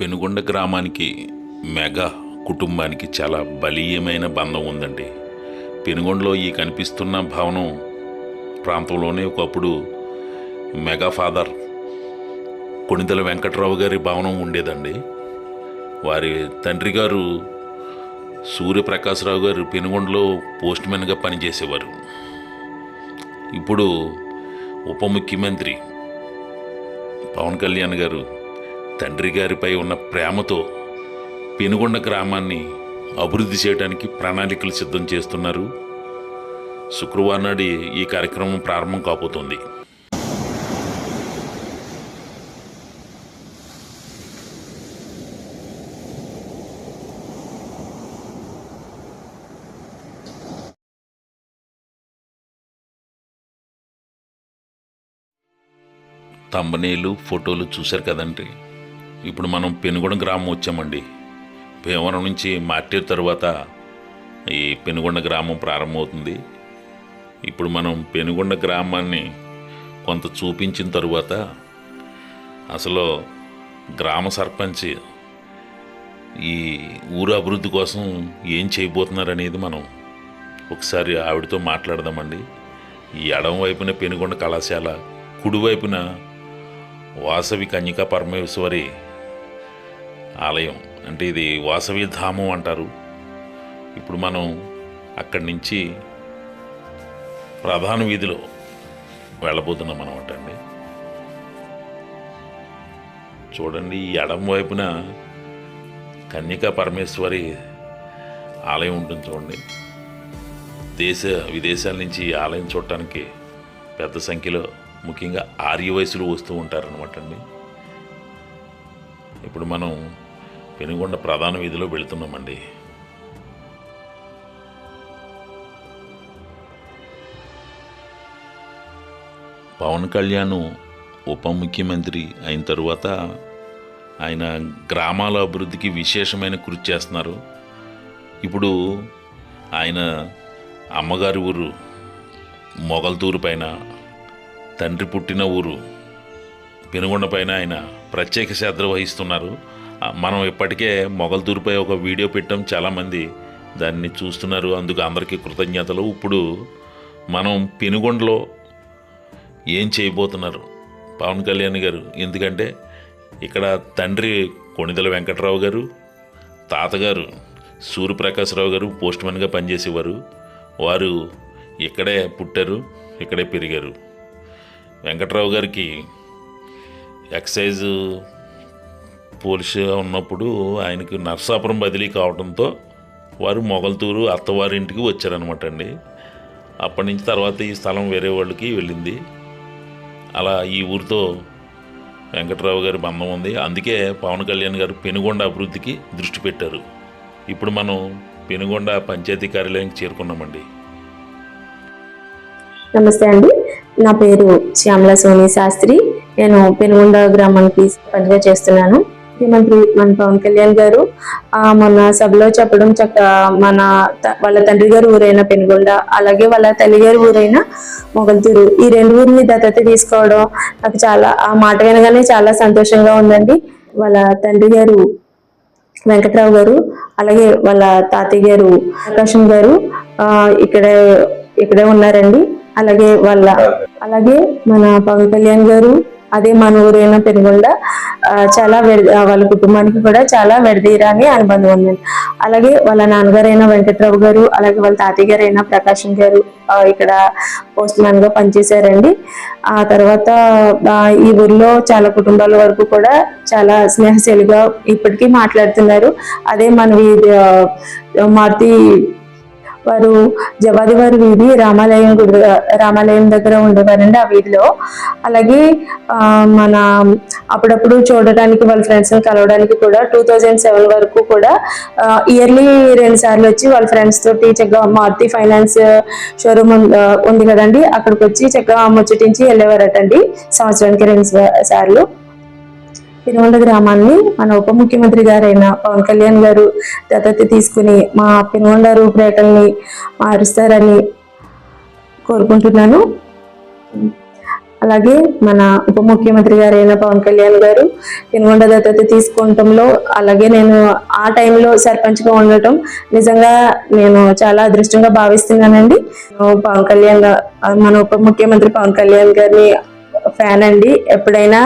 పెనుగొండ గ్రామానికి మెగా కుటుంబానికి చాలా బలీయమైన బంధం ఉందండి. పెనుగొండలో ఈ కనిపిస్తున్న భవనం ప్రాంతంలోనే ఒకప్పుడు మెగా ఫాదర్ కొణిదల వెంకట్రావు గారి భవనం ఉండేదండి. వారి తండ్రి గారు సూర్యప్రకాశ్రావు గారు పెనుగొండలో పోస్ట్మెన్గా పనిచేసేవారు. ఇప్పుడు ఉప ముఖ్యమంత్రి పవన్ కళ్యాణ్ గారు తండ్రి గారిపై ఉన్న ప్రేమతో పెనుగొండ గ్రామాన్ని అభివృద్ధి చేయడానికి ప్రణాళికలు సిద్ధం చేస్తున్నారు. శుక్రవారం నాడు ఈ కార్యక్రమం ప్రారంభం కాబోతోంది. తంబనేలు ఫోటోలు చూశారు కదండి. ఇప్పుడు మనం పెనుగొండ గ్రామం వచ్చామండి. భీమవరం నుంచి మార్టీర్ తర్వాత ఈ పెనుగొండ గ్రామం ప్రారంభమవుతుంది. ఇప్పుడు మనం పెనుగొండ గ్రామాన్ని కొంత చూపించిన తరువాత అసలు గ్రామ సర్పంచ్ ఈ ఊరు అభివృద్ధి కోసం ఏం చేయబోతున్నారు అనేది మనం ఒకసారి ఆవిడతో మాట్లాడదామండి. ఈ ఎడం వైపున పెనుగొండ కళాశాల కుడివైపున వాసవి కన్యకా పరమేశ్వరి ఆలయం. అంటే ఇది వాసవి ధామం అంటారు. ఇప్పుడు మనం అక్కడి నుంచి ప్రధాన వీధిలో వెళ్ళబోతున్నాం అనమాట అండి. చూడండి ఈ ఎడం వైపున కన్యకా పరమేశ్వరి ఆలయం ఉంటుంది చూడండి. దేశ విదేశాల నుంచి ఈ ఆలయం చూడటానికి పెద్ద సంఖ్యలో ముఖ్యంగా ఆర్య వయసులు వస్తూ ఉంటారనమాట అండి. ఇప్పుడు మనం పెనుగొండ ప్రధాన వీధిలో వెళుతున్నామండి. పవన్ కళ్యాణ్ ఉప ముఖ్యమంత్రి అయిన తరువాత ఆయన గ్రామాల అభివృద్ధికి విశేషమైన కృషి చేస్తున్నారు. ఇప్పుడు ఆయన అమ్మగారి ఊరు మొగల్తూరు పైన తండ్రి పుట్టిన ఊరు పెనుగొండ పైన ఆయన ప్రత్యేక శ్రద్ధ వహిస్తున్నారు. మనం ఇప్పటికే మొగల్తూరుపై ఒక వీడియో పెట్టాం. చాలామంది దాన్ని చూస్తున్నారు. అందుకు అందరికీ కృతజ్ఞతలు. ఇప్పుడు మనం పెనుగొండలో ఏం చేయబోతున్నారు? పవన్ కళ్యాణ్ గారు ఎందుకంటే ఇక్కడ తండ్రి కొణిదల వెంకట్రావు గారు తాతగారు సూర్యప్రకాశ్రావు గారు పోస్ట్మెన్గా పనిచేసేవారు. వారు ఇక్కడే పుట్టారు ఇక్కడే పెరిగారు. వెంకట్రావు గారికి ఎక్సైజ్ పోలీసుగా ఉన్నప్పుడు ఆయనకు నర్సాపురం బదిలీ కావడంతో వారు మొగల్తూరు అత్తవారింటికి వచ్చారనమాట అండి అప్పటి నుంచి తర్వాత ఈ స్థలం వేరే వాళ్ళకి వెళ్ళింది. అలా ఈ ఊరితో వెంకట్రావు గారి బంధం ఉంది. అందుకే పవన్ కళ్యాణ్ గారు పెనుగొండ అభివృద్ధికి దృష్టి పెట్టారు. ఇప్పుడు మనం పెనుగొండ పంచాయతీ కార్యాలయానికి చేరుకున్నామండి. నమస్తే అండి. నా పేరు శ్యామల సోని శాస్త్రి. నేను పెనుగొండ గ్రామానికి పనిగా చేస్తున్నాను. ముఖ్యమంత్రి మన పవన్ కళ్యాణ్ గారు మన సభలో చెప్పడం చక్క మన త- వాళ్ళ తండ్రి గారు ఊరైన పెనుగొండ అలాగే వాళ్ళ తల్లి గారు ఊరైన మొగల్తూరు. ఈ రెండు ఊరిని దత్తత తీసుకోవడం నాకు చాలా ఆ మాట వినగానే చాలా సంతోషంగా ఉందండి. వాళ్ళ తండ్రి గారు వెంకట్రావు గారు అలాగే వాళ్ళ తాతయ్య గారు ప్రకాశం గారు ఆ, ఇక్కడే ఇక్కడే ఉన్నారండి. అలాగే వాళ్ళ అలాగే మన పవన్ కళ్యాణ్ గారు అదే మన ఊరైన పెనుగొండ చాలా వాళ్ళ కుటుంబానికి కూడా చాలా విడదీరాని అనుబంధం ఉంది. అలాగే వాళ్ళ నాన్నగారైన వెంకట్రావు గారు అలాగే వాళ్ళ తాతయ్య గారైన ప్రకాశం గారు ఇక్కడ పోస్ట్ మ్యాన్గా పనిచేశారండి. ఆ తర్వాత ఈ ఊర్లో చాలా కుటుంబాల వరకు కూడా చాలా స్నేహశీలుగా ఇప్పటికీ మాట్లాడుతున్నారు. అదే మన మారుతి వారు జవాది వారి వీధి రామాలయం గుడి రామాలయం దగ్గర ఉండేవారండి ఆ వీధిలో. అలాగే మన అప్పుడప్పుడు చూడడానికి వాళ్ళ ఫ్రెండ్స్ని కలవడానికి కూడా టూ థౌజండ్ సెవెన్ వరకు కూడా ఇయర్లీ రెండు సార్లు వచ్చి వాళ్ళ ఫ్రెండ్స్ తోటి చక్కగా మారుతి ఫైనాన్స్ షోరూమ్ ఉంది కదండి. అక్కడికి వచ్చి చక్కగా ముచ్చటించి వెళ్ళేవారటండి. సంవత్సరానికి రెండు సార్లు. పెనుగొండ గ్రామాన్ని మన ఉప ముఖ్యమంత్రి గారైన పవన్ కళ్యాణ్ గారు దత్తత తీసుకుని మా పెనుగొండ రూపురేఖల్ని మారుస్తారని కోరుకుంటున్నాను. అలాగే మన ఉప ముఖ్యమంత్రి గారైన పవన్ కళ్యాణ్ గారు పెనుగొండ దత్తత తీసుకుంటంలో అలాగే నేను ఆ టైంలో సర్పంచ్గా ఉండటం నిజంగా నేను చాలా అదృష్టంగా భావిస్తున్నానండి. పవన్ కళ్యాణ్ మన ఉప ముఖ్యమంత్రి పవన్ కళ్యాణ్ గారిని ఫ్యాన్ అండి. ఎప్పుడైనా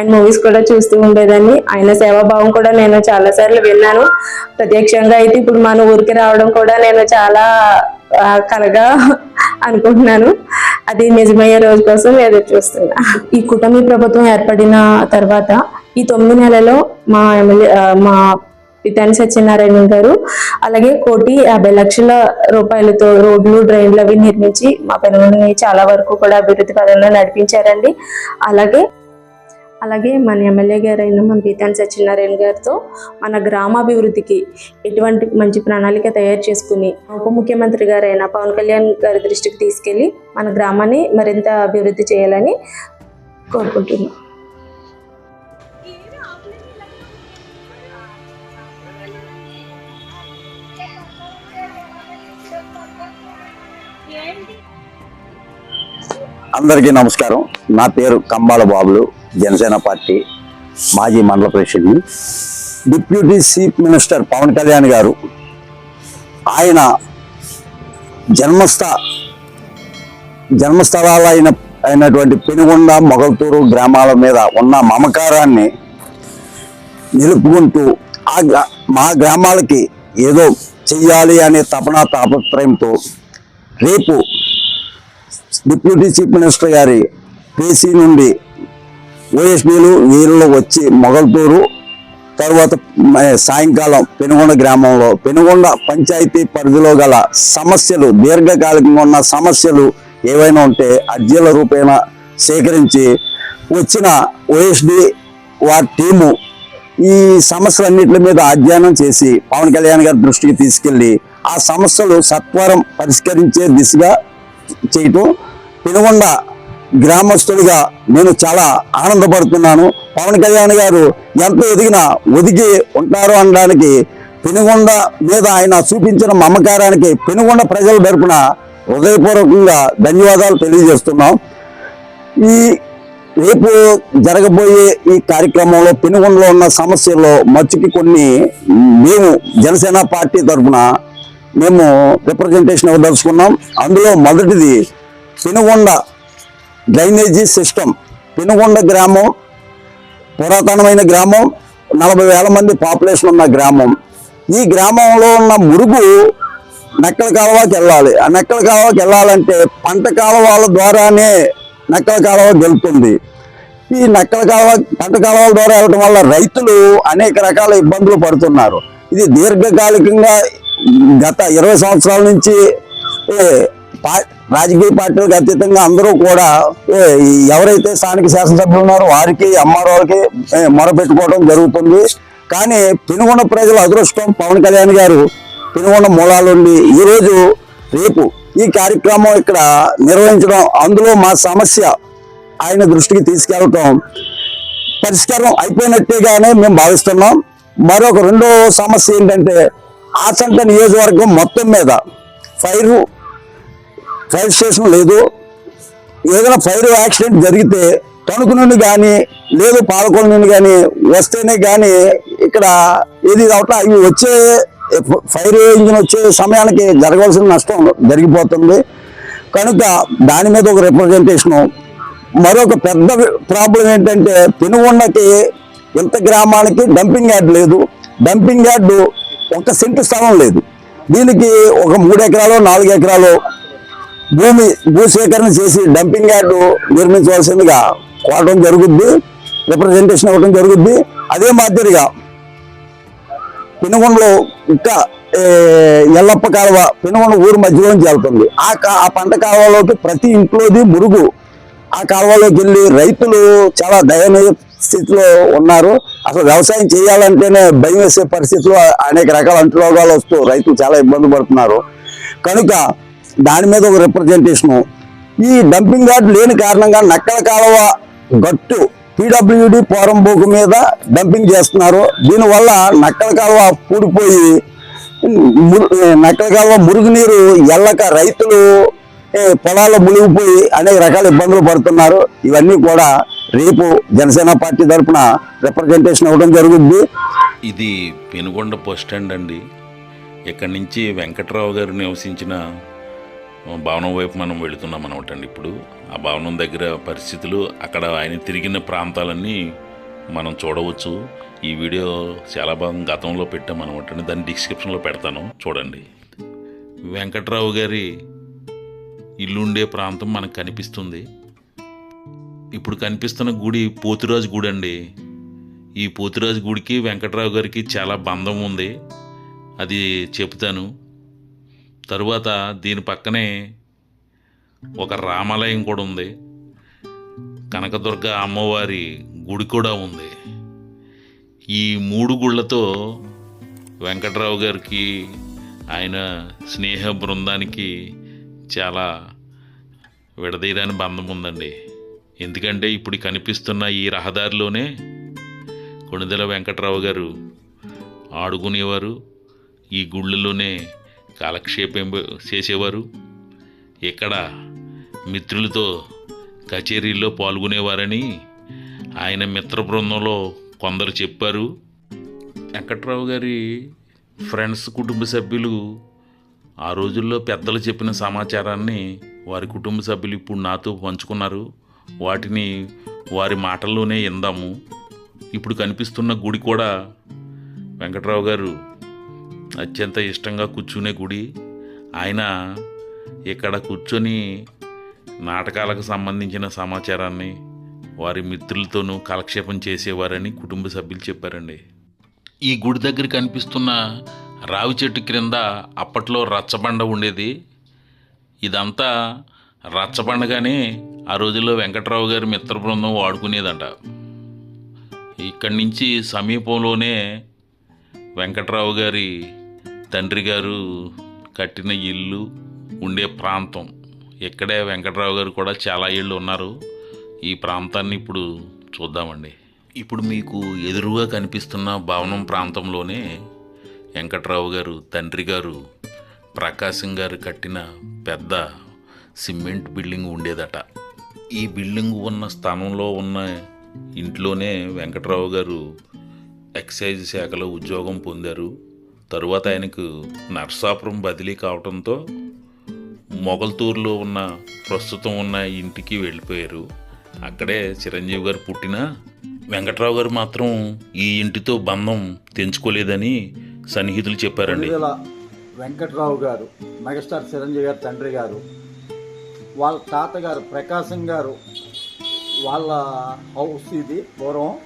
అండ్ మూవీస్ కూడా చూస్తూ ఉండేదాన్ని. ఆయన సేవాభావం కూడా నేను చాలా సార్లు విన్నాను. ప్రత్యక్షంగా అయితే ఇప్పుడు మన ఊరికి రావడం కూడా నేను చాలా కలగా అనుకుంటున్నాను. అది నిజమయ్యే రోజు కోసం ఎదురు చూస్తున్నా. ఈ కూటమి ప్రభుత్వం ఏర్పడిన తర్వాత ఈ తొమ్మిది నెలలో మా ఎమ్మెల్యే మా పితాని సత్యనారాయణ గారు అలాగే కోటి యాభై లక్షల రూపాయలతో రోడ్లు డ్రైన్లు అవి నిర్మించి మా పెనుగొండని చాలా వరకు కూడా అభివృద్ధి పదంలో నడిపించారండి. అలాగే అలాగే మన ఎమ్మెల్యే గారైన మన పీతాని సత్యనారాయణ గారితో మన గ్రామాభివృద్ధికి ఎటువంటి మంచి ప్రణాళిక తయారు చేసుకుని ఉప ముఖ్యమంత్రి గారైన పవన్ కళ్యాణ్ గారి దృష్టికి తీసుకెళ్ళి మన గ్రామాన్ని మరింత అభివృద్ధి చేయాలని కోరుకుంటున్నాం. అందరికీ నమస్కారం. నా పేరు కంబాల బాబులు. జనసేన పార్టీ మాజీ మండల ప్రెసిడెంట్ని deputy chief minister Pawan Kalyan garu ఆయన జన్మస్థ జన్మస్థలాలైన అయినటువంటి పెనుగొండ మొగల్తూరు గ్రామాల మీద ఉన్న మమకారాన్ని నిలుపుకుంటూ ఆ గ్రా మా గ్రామాలకి ఏదో చెయ్యాలి అనే తపన తాపత్రయంతో రేపు డిప్యూటీ చీఫ్ మినిస్టర్ గారి పేసీ నుండి ఓఎస్డీలు వీరిలో వచ్చి మొగల్తూరు తర్వాత సాయంకాలం పెనుగొండ గ్రామంలో పెనుగొండ పంచాయతీ పరిధిలో గల సమస్యలు దీర్ఘకాలికంగా ఉన్న సమస్యలు ఏవైనా ఉంటే అర్జీల రూపేణ సేకరించి వచ్చిన ఓఎస్డి వారి టీము ఈ సమస్యలన్నింటి మీద అధ్యయనం చేసి పవన్ కళ్యాణ్ గారి దృష్టికి తీసుకెళ్ళి ఆ సమస్యలు సత్వరం పరిష్కరించే దిశగా చేయటం. పెనుగొండ గ్రామస్తుడిగా నేను చాలా ఆనందపడుతున్నాను. పవన్ కళ్యాణ్ గారు ఎంత ఎదిగినా ఒదిగి ఉంటారు అనడానికి పెనుగొండ మీద ఆయన చూపించిన మమకారానికి పెనుగొండ ప్రజల తరపున హృదయపూర్వకంగా ధన్యవాదాలు తెలియజేస్తున్నాం. ఈ రేపు జరగబోయే ఈ కార్యక్రమంలో పెనుగొండలో ఉన్న సమస్యల్లో మచ్చుకి కొన్ని మేము జనసేన పార్టీ తరఫున మేము రిప్రజెంటేషన్ ఇవ్వదలుచుకున్నాం. అందులో మొదటిది పెనుగొండ డ్రైనేజీ సిస్టమ్. పెనుగొండ గ్రామం పురాతనమైన గ్రామం నలభై వేల మంది పాపులేషన్ ఉన్న గ్రామం. ఈ గ్రామంలో ఉన్న మురుగు నక్కల కాలువకి వెళ్ళాలి. ఆ నక్కల కాలువకి వెళ్ళాలంటే పంట కాలువల ద్వారానే నక్కల కాలువ గెలుతుంది ఈ నక్కల కాలువ పంట కాలువల ద్వారా వెళ్ళడం వల్ల రైతులు అనేక రకాల ఇబ్బందులు పడుతున్నారు. ఇది దీర్ఘకాలికంగా గత ఇరవై సంవత్సరాల నుంచి రాజకీయ పార్టీలకు అతీతంగా అందరూ కూడా ఎవరైతే స్థానిక శాసనసభ్యులు ఉన్నారో వారికి అమ్మారావులకి మొరపెట్టుకోవడం జరుగుతుంది. కానీ పెనుగొండ ప్రజల అదృష్టం పవన్ కళ్యాణ్ గారు పెనుగొండ మూలాలుండి ఈరోజు రేపు ఈ కార్యక్రమం ఇక్కడ నిర్వహించడం అందులో మా సమస్య ఆయన దృష్టికి తీసుకెళ్ళటం పరిష్కారం అయిపోయినట్టేగానే మేము భావిస్తున్నాం. మరొక రెండో సమస్య ఏంటంటే ఆచంట నియోజకవర్గం మొత్తం మీద ఫైర్ ఫైర్ స్టేషన్ లేదు. ఏదైనా ఫైర్ యాక్సిడెంట్ జరిగితే తణుకు నుండి కానీ లేదు పాలకొల నుండి కానీ వస్తేనే కానీ ఇక్కడ ఏది కావట్లా అవి వచ్చే ఫైర్ ఇంజిన్ వచ్చే సమయానికి జరగవలసిన నష్టం జరిగిపోతుంది. కనుక దాని మీద ఒక రిప్రజెంటేషను మరొక పెద్ద ప్రాబ్లం ఏంటంటే పెనుగొండకి ఇంత గ్రామానికి డంపింగ్ యార్డ్ లేదు. డంపింగ్ యార్డు ఒక సెంటు స్థలం లేదు. దీనికి ఒక మూడు ఎకరాలు నాలుగు ఎకరాలు భూమి భూసేకరణ చేసి డంపింగ్ యార్డు నిర్మించవలసిందిగా కోరడం జరుగుద్ది రిప్రజెంటేషన్ ఇవ్వడం జరుగుద్ది. అదే మాదిరిగా పెనుగొండలో ఇంకా ఎల్లప్ప కాలువ పెనుగొండ ఊరు మధ్యలోంచి వెళ్తుంది. ఆ కా- ఆ పంట కాలువలోకి ప్రతి ఇంట్లోది మురుగు. ఆ కాలువలోకి వెళ్ళి రైతులు చాలా దయనీయ స్థితిలో ఉన్నారు. అసలు వ్యవసాయం చేయాలంటేనే భయం వేసే పరిస్థితిలో అనేక రకాల అంటురోగాలు వస్తూ రైతులు చాలా ఇబ్బంది పడుతున్నారు. కనుక దాని మీద ఒక రిప్రజెంటేషను ఈ డంపింగ్ యార్డ్ లేని కారణంగా నక్కల కాలువ గట్టు పీడబ్ల్యూడి పోరంబోకు మీద డంపింగ్ చేస్తున్నారు. దీనివల్ల నక్కల కాలువ పూడిపోయి నక్కల కాలువ మురుగునీరు ఎల్లక రైతులు పొలాల్లో మునిగిపోయి అనేక రకాల ఇబ్బందులు పడుతున్నారు. ఇవన్నీ కూడా రేపు జనసేన పార్టీ తరఫున రిప్రజెంటేషన్ ఇవ్వడం జరుగుద్ది. ఇది పెనుగొండ బస్ స్టాండ్ అండి. ఇక్కడి నుంచి వెంకట్రావు గారు నివసించిన భవనం వైపు మనం వెళుతున్నాం అనమాట అండి. ఇప్పుడు ఆ భవనం దగ్గర పరిస్థితులు అక్కడ ఆయన తిరిగిన ప్రాంతాలన్నీ మనం చూడవచ్చు. ఈ వీడియో చాలా బాగా గతంలో పెట్టామన్నమాట అండి. దాన్ని డిస్క్రిప్షన్లో పెడతాను. చూడండి. వెంకట్రావు గారి ఇల్లు ఉండే ప్రాంతం మనకు కనిపిస్తుంది. ఇప్పుడు కనిపిస్తున్న గుడి పోతురాజు గుడి అండి. ఈ పోతురాజు గుడికి వెంకట్రావు గారికి చాలా బంధం ఉంది. అది చెప్తాను తరువాత దీని పక్కనే ఒక రామాలయం కూడా ఉంది. కనకదుర్గ అమ్మవారి గుడి కూడా ఉంది. ఈ మూడు గుళ్ళతో వెంకట్రావు గారికి ఆయన స్నేహ బృందానికి చాలా విడదీయడానికి బంధం ఉందండి. ఎందుకంటే ఇప్పుడు కనిపిస్తున్న ఈ రహదారిలోనే కొణిదెల వెంకట్రావు గారు ఆడుకునేవారు. ఈ గుళ్ళలోనే కాలక్షేపం చేసేవారు. ఇక్కడ మిత్రులతో కచేరీల్లో పాల్గొనేవారని ఆయన మిత్ర బృందంలో కొందరు చెప్పారు. వెంకట్రావు గారి ఫ్రెండ్స్ కుటుంబ సభ్యులు ఆ రోజుల్లో పెద్దలు చెప్పిన సమాచారాన్ని వారి కుటుంబ సభ్యులు ఇప్పుడు నాతో పంచుకున్నారు. వాటిని వారి మాటల్లోనే ఇందాము ఇప్పుడు కనిపిస్తున్న గుడి కూడా వెంకట్రావు గారు అత్యంత ఇష్టంగా కూర్చునే గుడి. ఆయన ఇక్కడ కూర్చొని నాటకాలకు సంబంధించిన సమాచారాన్ని వారి మిత్రులతోనూ కాలక్షేపం చేసేవారని కుటుంబ సభ్యులు చెప్పారండి. ఈ గుడి దగ్గర కనిపిస్తున్న రావి చెట్టు క్రింద అప్పట్లో రచ్చబండ ఉండేది. ఇదంతా రచ్చబండగానే ఆ రోజుల్లో వెంకట్రావు గారి మిత్ర బృందం వాడుకునేదంట. ఇక్కడి నుంచి సమీపంలోనే వెంకట్రావు గారి తండ్రి గారు కట్టిన ఇల్లు ఉండే ప్రాంతం. ఇక్కడే వెంకట్రావు గారు కూడా చాలా ఏళ్ళు ఉన్నారు. ఈ ప్రాంతాన్ని ఇప్పుడు చూద్దామండి. ఇప్పుడు మీకు ఎదురుగా కనిపిస్తున్న భవనం ప్రాంతంలోనే వెంకట్రావు గారు తండ్రి గారు ప్రకాశం గారు కట్టిన పెద్ద సిమెంట్ బిల్డింగ్ ఉండేదట. ఈ బిల్డింగ్ ఉన్న స్థానంలో ఉన్న ఇంట్లోనే వెంకట్రావు గారు ఎక్సైజ్ శాఖలో ఉద్యోగం పొందారు. తరువాత ఆయనకు నర్సాపురం బదిలీ కావడంతో మొగల్తూరులో ఉన్న ప్రస్తుతం ఉన్న ఇంటికి వెళ్ళిపోయారు. అక్కడే చిరంజీవి గారు పుట్టిన వెంకట్రావు గారు మాత్రం ఈ ఇంటితో బంధం తెంచుకోలేదని సన్నిహితులు చెప్పారండి. వెంకట్రావు గారు మెగాస్టార్ చిరంజీవి గారు తండ్రి గారు వాళ్ళ తాతగారు ప్రకాశం గారు వాళ్ళ హౌస్ ఇది పూర్వం.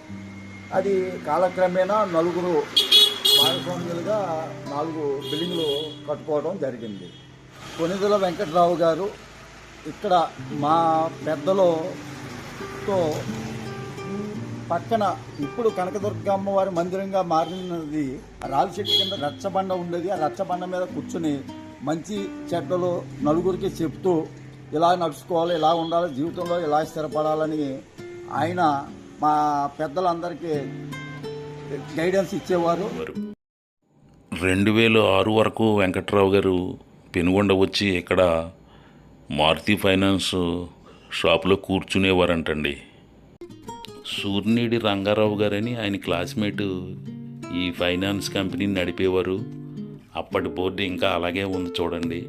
అది కాలక్రమేణా నలుగురు భాగస్వామ్యులుగా నాలుగు బిల్డింగ్లు కట్టుకోవడం జరిగింది. కొనిదల వెంకట్రావు గారు ఇక్కడ మా పెద్దలతో పక్కన ఇప్పుడు కనకదుర్గ అమ్మవారి మందిరంగా మారినది రావి చెట్టు కింద రచ్చబండ ఉండేది. ఆ రచ్చబండ మీద కూర్చుని మంచి చెడ్డలు నలుగురికి చెప్తూ ఇలా నడుచుకోవాలి ఇలా ఉండాలి జీవితంలో ఇలా స్థిరపడాలని ఆయన మా పెద్దలందరికీ గైడెన్స్ ఇచ్చేవారు. రెండు వేల ఆరు వరకు వెంకట్రావు గారు పెనుగొండ వచ్చి ఇక్కడ మారుతి ఫైనాన్స్ షాప్లో కూర్చునేవారంటండి. సూర్యుడి రంగారావు గారని ఆయన క్లాస్మేట్ ఈ ఫైనాన్స్ కంపెనీని నడిపేవారు. అప్పటి బోర్డు ఇంకా అలాగే ఉంది చూడండి.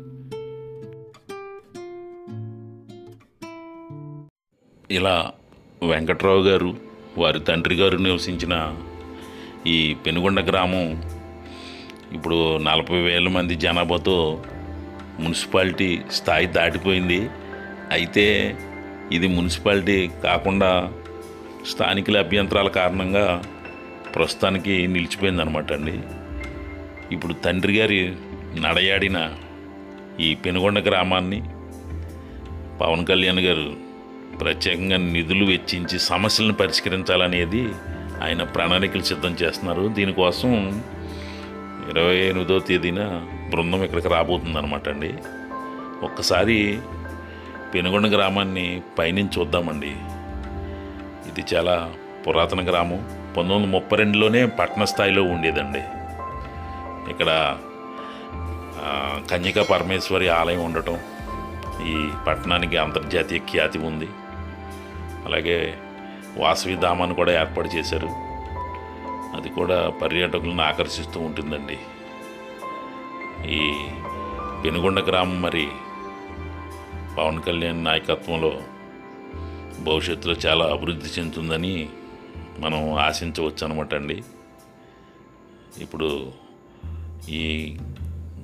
ఇలా వెంకట్రావు గారు వారి తండ్రి గారు నివసించిన ఈ పెనుగొండ గ్రామం ఇప్పుడు నలభై వేల మంది జనాభాతో మున్సిపాలిటీ స్థాయి దాటిపోయింది. అయితే ఇది మున్సిపాలిటీ కాకుండా స్థానికుల అభ్యంతరాల కారణంగా ప్రస్తుతానికి నిలిచిపోయిందనమాట అండి. ఇప్పుడు తండ్రి గారి నడయాడిన ఈ పెనుగొండ గ్రామాన్ని పవన్ కళ్యాణ్ గారు ప్రత్యేకంగా నిధులు వెచ్చించి సమస్యలను పరిష్కరించాలనేది ఆయన ప్రణాళికలు సిద్ధం చేస్తున్నారు. దీనికోసం ఇరవై ఎనిమిదో తేదీన బృందం ఇక్కడికి రాబోతుంది అనమాట అండి. ఒక్కసారి పెనుగొండ గ్రామాన్ని పైనుంచి చూద్దామండి. ఇది చాలా పురాతన గ్రామం. పంతొమ్మిది వందల ముప్పై రెండులోనే పట్టణ స్థాయిలో ఉండేదండి. ఇక్కడ ఆ, కన్యకా పరమేశ్వరి ఆలయం ఉండటం ఈ పట్టణానికి అంతర్జాతీయ ఖ్యాతి ఉంది. అలాగే వాసవి ధామాన్ని కూడా ఏర్పాటు చేశారు. అది కూడా పర్యాటకులను ఆకర్షిస్తూ ఉంటుందండి. ఈ పెనుగొండ గ్రామం మరి పవన్ కళ్యాణ్ నాయకత్వంలో భవిష్యత్తులో చాలా అభివృద్ధి చెందుతుందని మనం ఆశించవచ్చు అనమాట అండి. ఇప్పుడు ఈ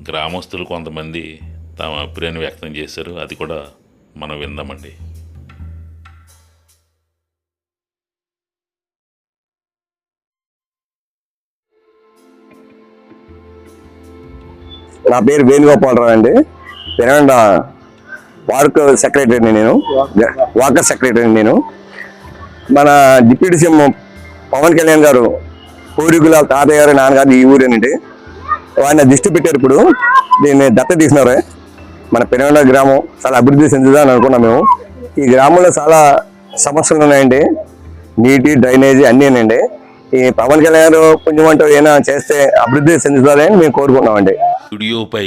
గ్రామస్తులు కొంతమంది తమ అభిప్రాయాన్ని వ్యక్తం చేశారు. అది కూడా మనం విందామండి. నా పేరు వేణుగోపాలరావు అండి. పెరగండ పార్క్ సెక్రటరీని నేను. వాకర్ సెక్రటరీని నేను. మన డిప్యూటీ సీఎం పవన్ కళ్యాణ్ గారు పూర్వీకుల తాతయ్య గారు నాన్నగారు ఈ ఊరేనండి. ఆయన దృష్టి పెట్టారు ఇప్పుడు. దీన్ని దత్త తీసినారు. మన పెరగండ గ్రామం చాలా అభివృద్ధి చెందుదని అనుకున్నాం మేము. ఈ గ్రామంలో చాలా సమస్యలు ఉన్నాయండి. నీటి డ్రైనేజీ అన్నీనండి ఈ పవన్ కళ్యాణ్ కొంచెం పుణ్యమంటూ ఏమైనా చేస్తే అభివృద్ధి చెందుతారని మేము కోరుకున్నామండి స్టూడియోపై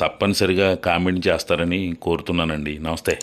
తప్పనిసరిగా కామెంట్ చేస్తారని కోరుతున్నానండి. నమస్తే.